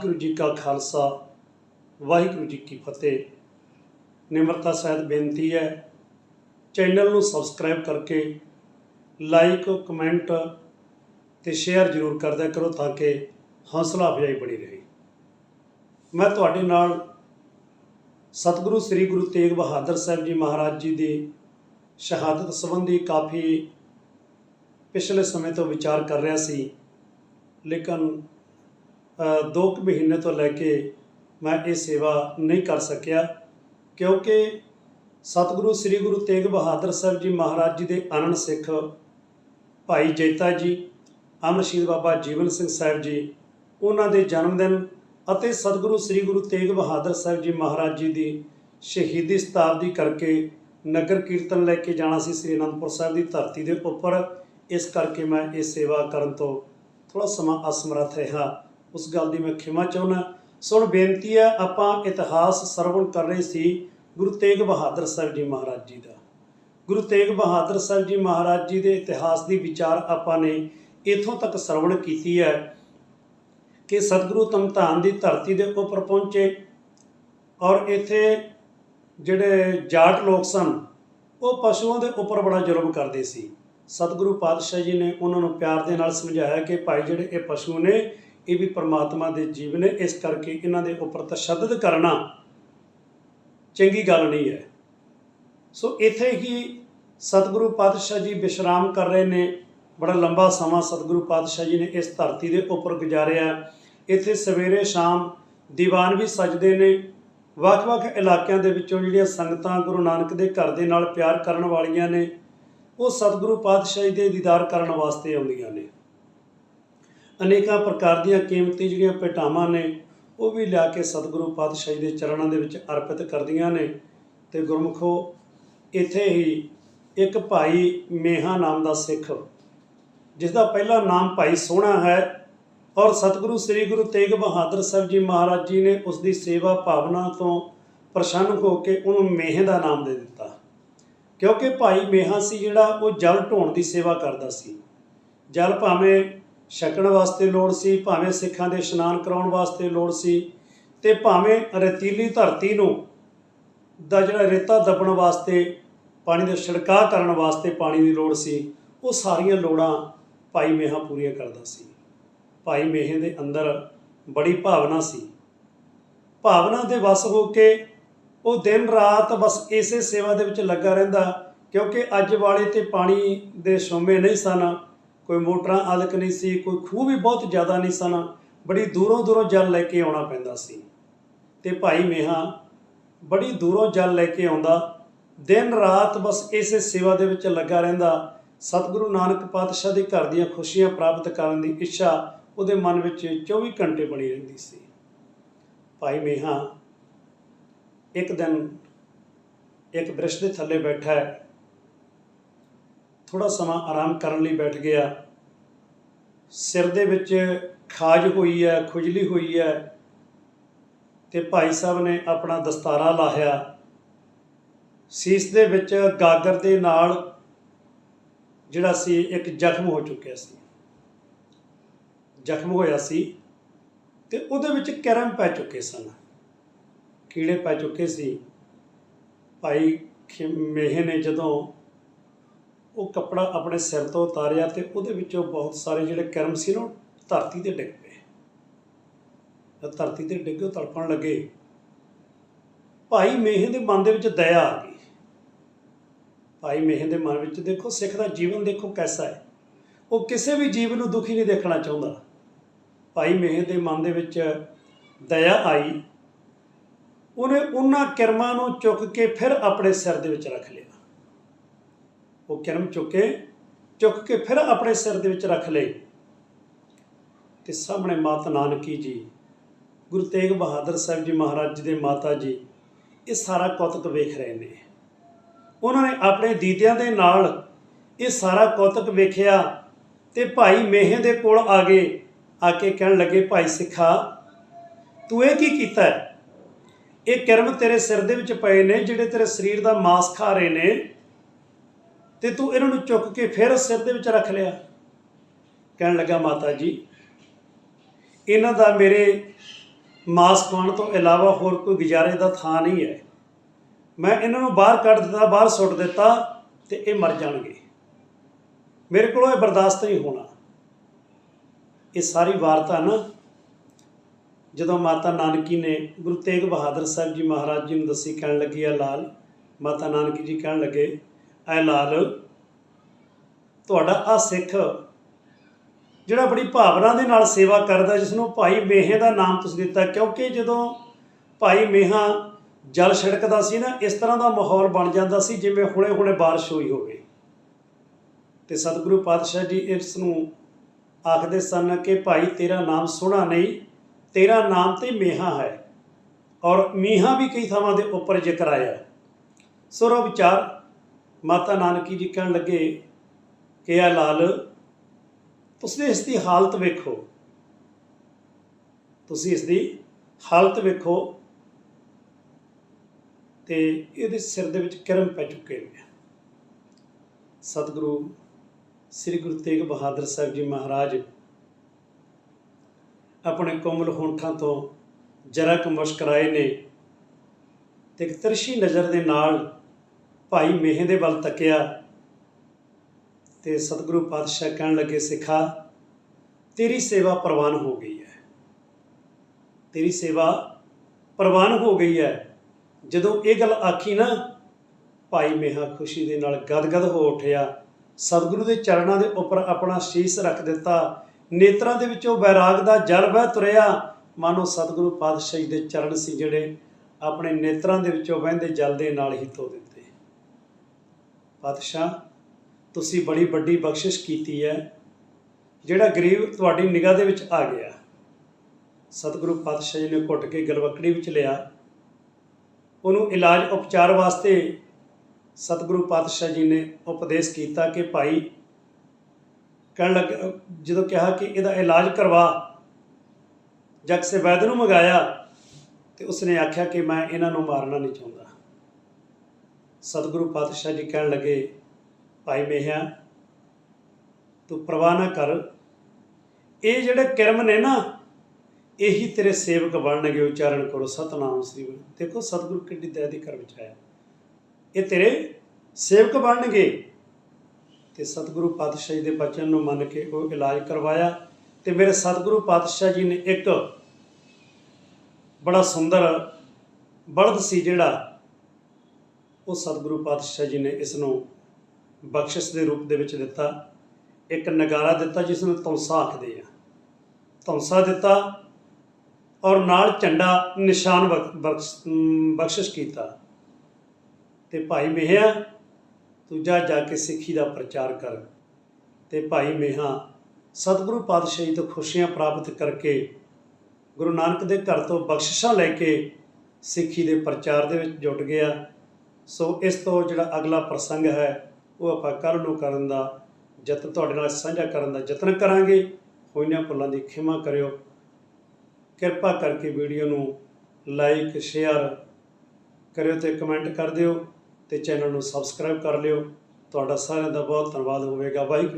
ਵਾਹਿਗੁਰੂ ਜੀ ਕਾ ਖਾਲਸਾ, ਵਾਹਿਗੁਰੂ ਜੀ ਕੀ ਫਤਿਹ। ਨਿਮਰਤਾ ਸਹਿਤ ਬੇਨਤੀ ਹੈ, ਚੈਨਲ ਨੂੰ ਸਬਸਕ੍ਰਾਈਬ ਕਰਕੇ ਲਾਈਕ, ਕਮੈਂਟ ਤੇ ਸ਼ੇਅਰ ਜ਼ਰੂਰ ਕਰਦਿਆ ਕਰੋ ਤਾਂ ਕਿ ਹੌਸਲਾ ਅਫਜ਼ਾਈ ਬਣੀ ਰਹੇ। ਮੈਂ ਤੁਹਾਡੇ ਨਾਲ ਸਤਿਗੁਰੂ ਸ੍ਰੀ ਗੁਰੂ ਤੇਗ ਬਹਾਦਰ ਸਾਹਿਬ ਜੀ ਮਹਾਰਾਜ ਜੀ ਦੀ ਸ਼ਹਾਦਤ ਸੰਬੰਧੀ ਕਾਫੀ ਪਿਛਲੇ ਸਮੇਂ ਤੋਂ ਵਿਚਾਰ ਕਰ ਰਿਹਾ ਸੀ, ਲੇਕਿਨ ਅ, ਦੋ ਕੁ ਮਹੀਨੇ ਤੋਂ ਲੈ ਕੇ ਮੈਂ ਇਹ ਸੇਵਾ ਨਹੀਂ ਕਰ ਸਕਿਆ ਕਿਉਂਕਿ ਸਤਿਗੁਰੂ ਸ੍ਰੀ ਗੁਰੂ ਤੇਗ ਬਹਾਦਰ ਸਾਹਿਬ ਜੀ ਮਹਾਰਾਜ ਜੀ ਦੇ ਅਨੰਦ ਸਿੱਖ ਭਾਈ ਜੈਤਾ ਜੀ ਅਮਰ ਸ਼ਹੀਦ ਬਾਬਾ ਜੀਵਨ ਸਿੰਘ ਸਾਹਿਬ ਜੀ ਉਹਨਾਂ ਦੇ ਜਨਮ ਦਿਨ ਅਤੇ ਸਤਿਗੁਰੂ ਸ੍ਰੀ ਗੁਰੂ ਤੇਗ ਬਹਾਦਰ ਸਾਹਿਬ ਜੀ ਮਹਾਰਾਜ ਜੀ ਦੀ ਸ਼ਹੀਦੀ ਸ਼ਤਾਬਦੀ ਕਰਕੇ ਨਗਰ ਕੀਰਤਨ ਲੈ ਕੇ ਜਾਣਾ ਸੀ ਸ੍ਰੀ ਅਨੰਦਪੁਰ ਸਾਹਿਬ ਦੀ ਧਰਤੀ ਦੇ ਉੱਪਰ। ਇਸ ਕਰਕੇ ਮੈਂ ਇਹ ਸੇਵਾ ਕਰਨ ਤੋਂ ਥੋੜਾ ਸਮਾਂ ਅਸਮਰੱਥ ਰਿਹਾ। ਉਸ ਗੱਲ ਦੀ ਮੈਂ ਖਿਮਾ ਚਾਹੁੰਦਾ ਸੋ ਹੁਣ ਬੇਨਤੀ ਹੈ, ਆਪਾਂ ਇਤਿਹਾਸ ਸਰਵਣ ਕਰ ਰਹੇ ਸੀ ਗੁਰੂ ਤੇਗ ਬਹਾਦਰ ਸਾਹਿਬ ਜੀ ਮਹਾਰਾਜ ਜੀ ਦਾ। ਗੁਰੂ ਤੇਗ ਬਹਾਦਰ ਸਾਹਿਬ ਜੀ ਮਹਾਰਾਜ ਜੀ ਦੇ ਇਤਿਹਾਸ ਦੀ ਵਿਚਾਰ ਆਪਾਂ ਨੇ ਇਥੋਂ ਤੱਕ ਸਰਵਣ ਕੀਤੀ ਹੈ ਕਿ ਸਤਿਗੁਰੂ ਤਮਤਾਨ ਦੀ ਧਰਤੀ ਦੇ ਉੱਪਰ ਪਹੁੰਚੇ ਔਰ ਇੱਥੇ ਜਿਹੜੇ ਜਾਟ ਲੋਕ ਸਨ, ਉਹ ਪਸ਼ੂਆਂ ਦੇ ਉੱਪਰ ਬੜਾ ਜ਼ੁਲਮ ਕਰਦੇ ਸੀ। ਸਤਿਗੁਰੂ ਪਾਤਸ਼ਾਹ ਜੀ ਨੇ ਉਹਨਾਂ ਨੂੰ ਪਿਆਰ ਦੇ ਨਾਲ ਸਮਝਾਇਆ ਕਿ ਭਾਈ ਜਿਹੜੇ ਇਹ ਪਸ਼ੂ ਨੇ ਇਹ ਵੀ ਪਰਮਾਤਮਾ ਦੇ ਜੀਵ ਨੇ, ਇਸ ਕਰਕੇ ਇਹਨਾਂ ਦੇ ਉੱਪਰ ਤਸ਼ੱਦਦ ਕਰਨਾ ਚੰਗੀ ਗੱਲ ਨਹੀਂ ਹੈ। ਸੋ ਇੱਥੇ ਹੀ ਸਤਿਗੁਰੂ ਪਾਤਸ਼ਾਹ ਜੀ ਵਿਸ਼ਰਾਮ ਕਰ ਰਹੇ ਨੇ। ਬੜਾ ਲੰਬਾ ਸਮਾਂ ਸਤਿਗੁਰੂ ਪਾਤਸ਼ਾਹ ਜੀ ਨੇ ਇਸ ਧਰਤੀ ਦੇ ਉੱਪਰ ਗੁਜ਼ਾਰਿਆ। ਇੱਥੇ ਸਵੇਰੇ ਸ਼ਾਮ ਦੀਵਾਨ ਵੀ ਸਜਦੇ ਨੇ। ਵੱਖ-ਵੱਖ ਇਲਾਕਿਆਂ ਦੇ ਵਿੱਚੋਂ ਜਿਹੜੀਆਂ ਸੰਗਤਾਂ ਗੁਰੂ ਨਾਨਕ ਦੇ ਘਰ ਦੇ ਨਾਲ ਪਿਆਰ ਕਰਨ ਵਾਲੀਆਂ ਨੇ, ਉਹ ਸਤਿਗੁਰੂ ਪਾਤਸ਼ਾਹ ਜੀ ਦੇ ਦੀਦਾਰ ਕਰਨ ਵਾਸਤੇ ਆਉਂਦੀਆਂ ਨੇ। ਅਨੇਕਾਂ ਪ੍ਰਕਾਰ ਦੀਆਂ ਕੀਮਤੀ ਜਿਹੜੀਆਂ ਭੇਟਾਵਾਂ ਨੇ, ਉਹ ਵੀ ਲਿਆ ਕੇ ਸਤਿਗੁਰੂ ਪਾਤਸ਼ਾਹ ਜੀ ਦੇ ਚਰਨਾਂ ਦੇ ਵਿੱਚ ਅਰਪਿਤ ਕਰਦੀਆਂ ਨੇ। ਤੇ ਗੁਰਮੁਖੋ, ਇੱਥੇ ਹੀ ਇੱਕ ਭਾਈ ਮੇਹਾ ਨਾਮ ਦਾ ਸਿੱਖ ਜਿਸ ਦਾ ਪਹਿਲਾ ਨਾਮ ਭਾਈ ਸੋਹਣਾ ਹੈ ਔਰ ਸਤਿਗੁਰੂ ਸ੍ਰੀ ਗੁਰੂ ਤੇਗ ਬਹਾਦਰ ਸਾਹਿਬ ਜੀ ਮਹਾਰਾਜ ਜੀ ਨੇ ਉਸ ਦੀ ਸੇਵਾ ਭਾਵਨਾ ਤੋਂ ਪ੍ਰਸੰਨ ਹੋ ਕੇ ਉਹਨੂੰ ਮੇਹ ਦਾ ਨਾਮ ਦੇ ਦਿੱਤਾ। ਕਿਉਂਕਿ ਭਾਈ ਮੇਹਾ ਸੀ ਜਿਹੜਾ ਉਹ ਜਲ ਢੋਣ ਦੀ ਸੇਵਾ ਕਰਦਾ ਸੀ। ਜਲ ਭਾਵੇਂ ਛਕਣ ਵਾਸਤੇ ਲੋੜ ਸੀ, ਭਾਵੇਂ ਸਿੱਖਾਂ ਦੇ ਇਸ਼ਨਾਨ ਕਰਾਉਣ ਵਾਸਤੇ ਲੋੜ ਸੀ ਤੇ ਭਾਵੇਂ ਰਤੀਲੀ ਧਰਤੀ ਨੂੰ ਦਾ ਜਿਹੜਾ ਰੇਤਾ ਦੱਬਣ ਵਾਸਤੇ, ਪਾਣੀ ਦਾ ਛਿੜਕਾਅ ਕਰਨ ਵਾਸਤੇ ਪਾਣੀ ਦੀ ਲੋੜ ਸੀ, ਉਹ ਸਾਰੀਆਂ ਲੋੜਾਂ ਭਾਈ ਮੇਹਾ ਪੂਰੀਆਂ ਕਰਦਾ ਸੀ। ਭਾਈ ਮੇਹੇ ਦੇ ਅੰਦਰ ਬੜੀ ਭਾਵਨਾ ਸੀ। ਭਾਵਨਾ ਦੇ ਵਸ ਹੋ ਕੇ ਉਹ ਦਿਨ ਰਾਤ ਬਸ ਇਸੇ ਸੇਵਾ ਦੇ ਵਿੱਚ ਲੱਗਾ ਰਹਿੰਦਾ, ਕਿਉਂਕਿ ਅੱਜ ਵਾਲੇ ਤੇ ਪਾਣੀ ਦੇ ਸੋਮੇ ਨਹੀਂ ਸਨ। ਕੋਈ ਮੋਟਰਾਂ ਆਦਿਕ ਨਹੀਂ ਸੀ, ਕੋਈ ਖੂਹ ਵੀ ਬਹੁਤ ਜ਼ਿਆਦਾ ਨਹੀਂ ਸਨ। ਬੜੀ ਦੂਰੋਂ ਦੂਰੋਂ ਜਲ ਲੈ ਕੇ ਆਉਣਾ ਪੈਂਦਾ ਸੀ। ਤੇ ਭਾਈ ਮੇਹਾ ਬੜੀ ਦੂਰੋਂ ਜਲ ਲੈ ਕੇ ਆਉਂਦਾ। ਦਿਨ ਰਾਤ ਬਸ ਇਸੇ ਸੇਵਾ ਦੇ ਵਿੱਚ ਲੱਗਾ ਰਹਿੰਦਾ। ਸਤਿਗੁਰੂ ਨਾਨਕ ਪਾਤਸ਼ਾਹ ਦੇ ਘਰ ਦੀਆਂ ਖੁਸ਼ੀਆਂ ਪ੍ਰਾਪਤ ਕਰਨ ਦੀ ਇੱਛਾ ਉਹਦੇ ਮਨ ਵਿੱਚ 24 ਘੰਟੇ ਬਣੀ ਰਹਿੰਦੀ ਸੀ। ਭਾਈ ਮੇਹਾ ਇੱਕ ਦਿਨ ਇੱਕ ਬ੍ਰਿਸ਼ ਦੇ ਥੱਲੇ ਬੈਠਾ ਹੈ। ਥੋੜਾ ਸਮਾਂ ਆਰਾਮ ਕਰਨ ਲਈ ਬੈਠ ਗਿਆ। ਸਿਰ ਦੇ ਵਿੱਚ ਖਾਜ ਹੋਈ ਹੈ, ਖੁਜਲੀ ਹੋਈ ਹੈ ਤੇ ਭਾਈ ਸਾਹਿਬ ਨੇ ਆਪਣਾ ਦਸਤਾਰਾ ਲਾਹਿਆ। ਸੀਸ ਦੇ ਵਿੱਚ ਗਾਗਰ ਦੇ ਨਾਲ ਜਿਹੜਾ ਸੀ, ਇੱਕ ਜ਼ਖਮ ਹੋ ਚੁੱਕਿਆ ਸੀ। ਜ਼ਖਮ ਹੋਇਆ ਸੀ ਤੇ ਉਹਦੇ ਵਿੱਚ ਕਰਮ ਪੈ ਚੁੱਕੇ ਸਨ। ਕੀੜੇ ਪੈ ਚੁੱਕੇ ਸੀ। ਭਾਈ ਖਿ- ਮੇਹ ਨੇ ਜਦੋਂ ਉਹ ਕੱਪੜਾ ਆਪਣੇ ਸਿਰ ਤੋਂ ਉਤਾਰਿਆ ਤੇ ਉਹਦੇ ਵਿੱਚੋਂ ਬਹੁਤ ਸਾਰੇ ਜਿਹੜੇ ਕਰਮ ਸੀ ਨਾ, ਉਹ ਧਰਤੀ ਤੇ ਡਿੱਗ ਪਏ। ਜਦ ਧਰਤੀ ਤੇ ਡਿੱਗੇ ਉਹ ਤੜਪਣ ਲੱਗੇ। ਭਾਈ ਮੇਹ ਦੇ ਮਨ ਦੇ ਵਿੱਚ ਦਇਆ ਆ ਗਈ। ਭਾਈ ਮੇਹ ਦੇ ਮਨ ਵਿੱਚ ਦੇਖੋ, ਸਿੱਖ ਦਾ ਜੀਵਨ ਦੇਖੋ ਕੈਸਾ ਹੈ। ਉਹ ਕਿਸੇ ਵੀ ਜੀਵ ਨੂੰ ਦੁਖੀ ਨਹੀਂ ਦੇਖਣਾ ਚਾਹੁੰਦਾ। ਭਾਈ ਮੇਹ ਦੇ ਮਨ ਦੇ ਵਿੱਚ ਦਇਆ ਆਈ। ਉਹਨੇ ਉਹਨਾਂ ਕਿਰਮਾਂ ਨੂੰ ਚੁੱਕ ਕੇ ਫਿਰ ਆਪਣੇ ਸਿਰ ਦੇ ਵਿੱਚ ਰੱਖ ਲਿਆ। ਉਹ ਕਿਰਮ ਚੁੱਕੇ ਚੁੱਕ ਕੇ ਫਿਰ ਆਪਣੇ ਸਿਰ ਦੇ ਵਿੱਚ ਰੱਖ ਲਏ। ਤੇ ਸਾਹਮਣੇ ਮਾਤਾ ਨਾਨਕੀ ਜੀ, ਗੁਰੂ ਤੇਗ ਬਹਾਦਰ ਸਾਹਿਬ ਜੀ ਮਹਾਰਾਜ ਜੀ ਦੇ ਮਾਤਾ ਜੀ, ਇਹ ਸਾਰਾ ਕੌਤਕ ਵੇਖ ਰਹੇ ਨੇ। ਉਹਨਾਂ ਨੇ ਆਪਣੇ ਦੀਦਿਆਂ ਦੇ ਨਾਲ ਇਹ ਸਾਰਾ ਕੌਤਕ ਵੇਖਿਆ ਤੇ ਭਾਈ ਮੇਹੇ ਦੇ ਕੋਲ ਆ ਗਏ ਆ ਕੇ ਕਹਿਣ ਲੱਗੇ, ਭਾਈ ਸਿੱਖਾ, ਤੂੰ ਇਹ ਕੀ ਕੀਤਾ ਇਹ ਕਰਮ ਤੇਰੇ ਸਿਰ ਦੇ ਵਿੱਚ ਪਏ ਨੇ ਜਿਹੜੇ ਤੇਰੇ ਸਰੀਰ ਦਾ ਮਾਸ ਖਾ ਰਹੇ ਨੇ। ਤੇ ਤੂੰ ਇਹਨਾਂ ਨੂੰ ਚੁੱਕ ਕੇ ਫਿਰ ਸਿਰ ਦੇ ਵਿੱਚ ਰੱਖ ਲਿਆ। ਕਹਿਣ ਲੱਗਾ ਮਾਤਾ ਜੀ, ਇਹਨਾਂ ਦਾ ਮੇਰੇ ਮਾਸ ਖਾਣ ਤੋਂ ਇਲਾਵਾ ਹੋਰ ਕੋਈ ਗੁਜ਼ਾਰੇ ਦਾ ਥਾਂ ਨਹੀਂ ਹੈ। ਮੈਂ ਇਹਨਾਂ ਨੂੰ ਬਾਹਰ ਕੱਢ ਦਿੱਤਾ, ਬਾਹਰ ਸੁੱਟ ਦਿੱਤਾ ਤੇ ਇਹ ਮਰ ਜਾਣਗੇ। ਮੇਰੇ ਕੋਲੋਂ ਇਹ ਬਰਦਾਸ਼ਤ ਨਹੀਂ ਹੋਣਾ। ਇਹ ਸਾਰੀ ਵਾਰਤਾ ਨਾ ਜਦੋਂ ਮਾਤਾ ਨਾਨਕੀ ਨੇ ਗੁਰੂ ਤੇਗ ਬਹਾਦਰ ਸਾਹਿਬ ਜੀ ਮਹਾਰਾਜ ਜੀ ਨੂੰ ਦੱਸੀ, ਕਹਿਣ ਲੱਗੀ ਆ ਲਾਲ, ਮਾਤਾ ਨਾਨਕੀ ਜੀ ਕਹਿਣ ਲੱਗੇ ਐ ਲਾਲ, ਤੁਹਾਡਾ ਆ ਸਿੱਖ, ਜਿਹੜਾ ਬੜੀ ਭਾਵਨਾ ਦੇ ਨਾਲ ਸੇਵਾ ਕਰਦਾ ਜਿਸ ਨੂੰ ਭਾਈ ਮੇਹੇ ਦਾ ਨਾਮ ਤੁਸੀਂ ਦਿੱਤਾ, ਕਿਉਂਕਿ ਜਦੋਂ ਭਾਈ ਮੇਹਾ ਜਲ ਛਿੜਕਦਾ ਸੀ ਨਾ, ਇਸ ਤਰ੍ਹਾਂ ਦਾ ਮਾਹੌਲ ਬਣ ਜਾਂਦਾ ਸੀ, ਜਿਵੇਂ ਹੁਣੇ-ਹੁਣੇ ਬਾਰਿਸ਼ ਹੋਈ ਹੋਵੇ। ਤੇ ਸਤਿਗੁਰੂ ਪਾਤਸ਼ਾਹ ਜੀ ਇਸ ਨੂੰ ਆਖਦੇ ਸਨ ਕਿ ਭਾਈ ਤੇਰਾ ਨਾਮ ਸੋਹਣਾ ਨਹੀਂ, ਤੇਰਾ ਨਾਮ ਤੇ ਮੇਹਾ ਹੈ। ਔਰ ਮੀਹਾ ਵੀ ਕਈ ਥਾਵਾਂ ਦੇ ਉੱਪਰ ਜ਼ਿਕਰ ਆਇਆ। ਸੋ ਰੋ ਵਿਚਾਰ ਮਾਤਾ ਨਾਨਕੀ ਜੀ ਕਹਿਣ ਲੱਗੇ ਕਿ ਆ ਲਾਲ, ਤੁਸੀਂ ਇਸ ਦੀ ਹਾਲਤ ਵੇਖੋ। ਤੁਸੀਂ ਇਸ ਦੀ ਹਾਲਤ ਵੇਖੋ ਤੇ ਇਹਦੇ ਸਿਰ ਦੇ ਵਿੱਚ ਕਿਰਮ ਪੈ ਚੁੱਕੇ ਨੇ। ਸਤਿਗੁਰੂ ਸ੍ਰੀ ਗੁਰੂ ਤੇਗ ਬਹਾਦਰ ਸਾਹਿਬ ਜੀ ਮਹਾਰਾਜ ਆਪਣੇ ਕੋਮਲ ਹੋਂਠਾਂ ਤੋਂ ਜਰਾ ਕੁ ਮੁਸਕਰਾਏ ਨੇ ਤੇ ਇੱਕ ਤਰਸ਼ੀ ਨਜ਼ਰ ਦੇ ਨਾਲ ਭਾਈ ਮੇਹੇ ਦੇ ਵੱਲ ਤੱਕਿਆ ਤੇ ਸਤਿਗੁਰੂ ਪਾਤਸ਼ਾਹ ਕਹਿਣ ਲੱਗੇ, ਸਿੱਖਾ, ਤੇਰੀ ਸੇਵਾ ਪ੍ਰਵਾਨ ਹੋ ਗਈ ਹੈ। ਤੇਰੀ ਸੇਵਾ ਪ੍ਰਵਾਨ ਹੋ ਗਈ ਹੈ। ਜਦੋਂ ਇਹ ਗੱਲ ਆਖੀ ਨਾ, ਭਾਈ ਮੇਹਾ ਖੁਸ਼ੀ ਦੇ ਨਾਲ ਗਦਗਦ ਹੋ ਉੱਠਿਆ। ਸਤਿਗੁਰੂ ਦੇ ਚਰਨਾਂ ਦੇ ਉੱਪਰ ਆਪਣਾ ਸ਼ੀਸ਼ ਰੱਖ ਦਿੱਤਾ। ਨੇਤਰਾਂ ਦੇ ਵਿੱਚੋਂ ਬੈਰਾਗ ਦਾ ਜਲ ਵਹਿ ਤੁਰਿਆ। ਮਾਨੋ ਸਤਿਗੁਰੂ ਪਾਤਸ਼ਾਹ ਜੀ ਦੇ ਚਰਨ ਸੀ ਜਿਹੜੇ ਆਪਣੇ ਨੇਤਰਾਂ ਦੇ ਵਿੱਚੋਂ ਵਹਿੰਦੇ ਜਲ ਦੇ ਨਾਲ ਹੀ ਧੋ ਦਿੱਤੇ। ਪਾਤਸ਼ਾਹ, ਤੁਸੀਂ ਬੜੀ ਵੱਡੀ ਬਖਸ਼ਿਸ਼ ਕੀਤੀ ਹੈ, ਜਿਹੜਾ ਗਰੀਬ ਤੁਹਾਡੀ ਨਿਗਾਹ ਦੇ ਵਿੱਚ ਆ ਗਿਆ। ਸਤਿਗੁਰੂ ਪਾਤਸ਼ਾਹ ਜੀ ਨੇ ਘੁੱਟ ਕੇ ਗਲਵਕੜੀ ਵਿੱਚ ਲਿਆ। ਉਹਨੂੰ ਇਲਾਜ ਉਪਚਾਰ ਵਾਸਤੇ ਸਤਿਗੁਰੂ ਪਾਤਸ਼ਾਹ ਜੀ ਨੇ ਉਪਦੇਸ਼ ਕੀਤਾ ਕਿ ਭਾਈ, ਕਹਿਣ ਲੱਗ, ਜਦੋਂ ਕਿਹਾ ਕਿ ਇਹਦਾ ਇਲਾਜ ਕਰਵਾ, ਜਗ ਸੇ ਵੈਦ ਨੂੰ ਮੰਗਾਇਆ, ਤੇ ਉਸਨੇ ਆਖਿਆ ਕਿ ਮੈਂ ਇਹਨਾਂ ਨੂੰ ਮਾਰਨਾ ਨਹੀਂ ਚਾਹੁੰਦਾ। ਸਤਿਗੁਰੂ ਪਾਤਸ਼ਾਹ ਜੀ ਕਹਿਣ ਲੱਗੇ, ਭਾਈ ਮੇਹਿਆ, ਤੂੰ ਪ੍ਰਵਾਹ ਨਾ ਕਰ। ਇਹ ਜਿਹੜੇ ਕਿਰਮ ਨੇ ਨਾ, ਇਹੀ ਤੇਰੇ ਸੇਵਕ ਬਣਨਗੇ, ਉਚਾਰਨ ਕਰੋ। ਸਤਨਾਮ ਸ੍ਰੀ ਗੁਰੂ ਦੇਖੋ ਸਤਿਗੁਰੂ ਕਿੱਡੀ ਦਇਆ ਦੀ ਕਰ ਵਿੱਚ ਆਇਆ। ਇਹ ਤੇਰੇ ਸੇਵਕ ਬਣਨਗੇ। ਤੇ ਸਤਿਗੁਰੂ ਪਾਤਸ਼ਾਹ ਜੀ ਦੇ ਬਚਨ ਨੂੰ ਮੰਨ ਕੇ ਉਹ ਇਲਾਜ ਕਰਵਾਇਆ। ਤੇ ਮੇਰੇ ਸਤਿਗੁਰੂ ਪਾਤਸ਼ਾਹ ਜੀ ਨੇ ਇੱਕ ਬੜਾ ਸੁੰਦਰ ਬਲਦ ਸੀ ਜਿਹੜਾ ਉਹ ਸਤਿਗੁਰੂ ਪਾਤਸ਼ਾਹ ਜੀ ਨੇ ਇਸ ਨੂੰ ਬਖਸ਼ਿਸ਼ ਦੇ ਰੂਪ ਦੇ ਵਿੱਚ ਦਿੱਤਾ। ਇੱਕ ਨਗਾਰਾ ਦਿੱਤਾ ਜਿਸ ਨੂੰ ਤੌਂਸਾ ਆਖਦੇ ਆ। ਤੌਂਸਾ ਦਿੱਤਾ ਔਰ ਨਾਲ ਝੰਡਾ ਨਿਸ਼ਾਨ ਬਖ- ਬਖਸ਼- ਅਮ, ਬਖਸ਼ਿਸ਼ ਕੀਤਾ। ਤੇ ਭਾਈ ਮੇਹਿਆ ਤੂੰ ਜਾ ਜਾ ਕੇ ਸਿੱਖੀ ਦਾ ਪ੍ਰਚਾਰ ਕਰ। ਤੇ ਭਾਈ ਮੇਹਾ ਸਤਿਗੁਰੂ ਪਾਤਸ਼ਾਹ ਜੀ ਤੋਂ ਖੁਸ਼ੀਆਂ ਪ੍ਰਾਪਤ ਕਰਕੇ ਗੁਰੂ ਨਾਨਕ ਦੇ ਘਰ ਤੋਂ ਬਖਸ਼ਿਸ਼ਾਂ ਲੈ ਕੇ ਸਿੱਖੀ ਦੇ ਪ੍ਰਚਾਰ ਦੇ ਵਿੱਚ ਜੁਟ ਗਿਆ। ਸੋ ਇਸ ਤੋਂ ਜਿਹੜਾ ਅਗਲਾ ਪ੍ਰਸੰਗ ਹੈ, ਉਹ ਆਪਾਂ ਕੱਲ੍ਹ ਨੂੰ ਕਰਨ ਦਾ ਯਤਨ, ਤੁਹਾਡੇ ਨਾਲ ਸਾਂਝਾ ਕਰਨ ਦਾ ਯਤਨ ਕਰਾਂਗੇ। ਹੋਈਆਂ ਭੁੱਲਾਂ ਦੀ ਖਿਮਾ ਕਰਿਓ। ਕਿਰਪਾ ਕਰਕੇ ਵੀਡੀਓ ਨੂੰ ਲਾਈਕ, ਸ਼ੇਅਰ ਕਰਿਓ ਤੇ ਕਮੈਂਟ ਕਰ ਦਿਓ ਤੇ ਚੈਨਲ ਨੂੰ ਸਬਸਕ੍ਰਾਈਬ ਕਰ ਲਿਓ। ਤੁਹਾਡਾ ਸਾਰਿਆਂ ਦਾ ਬਹੁਤ ਧੰਨਵਾਦ ਹੋਵੇਗਾ। ਵਾਹਿਗੁਰੂ।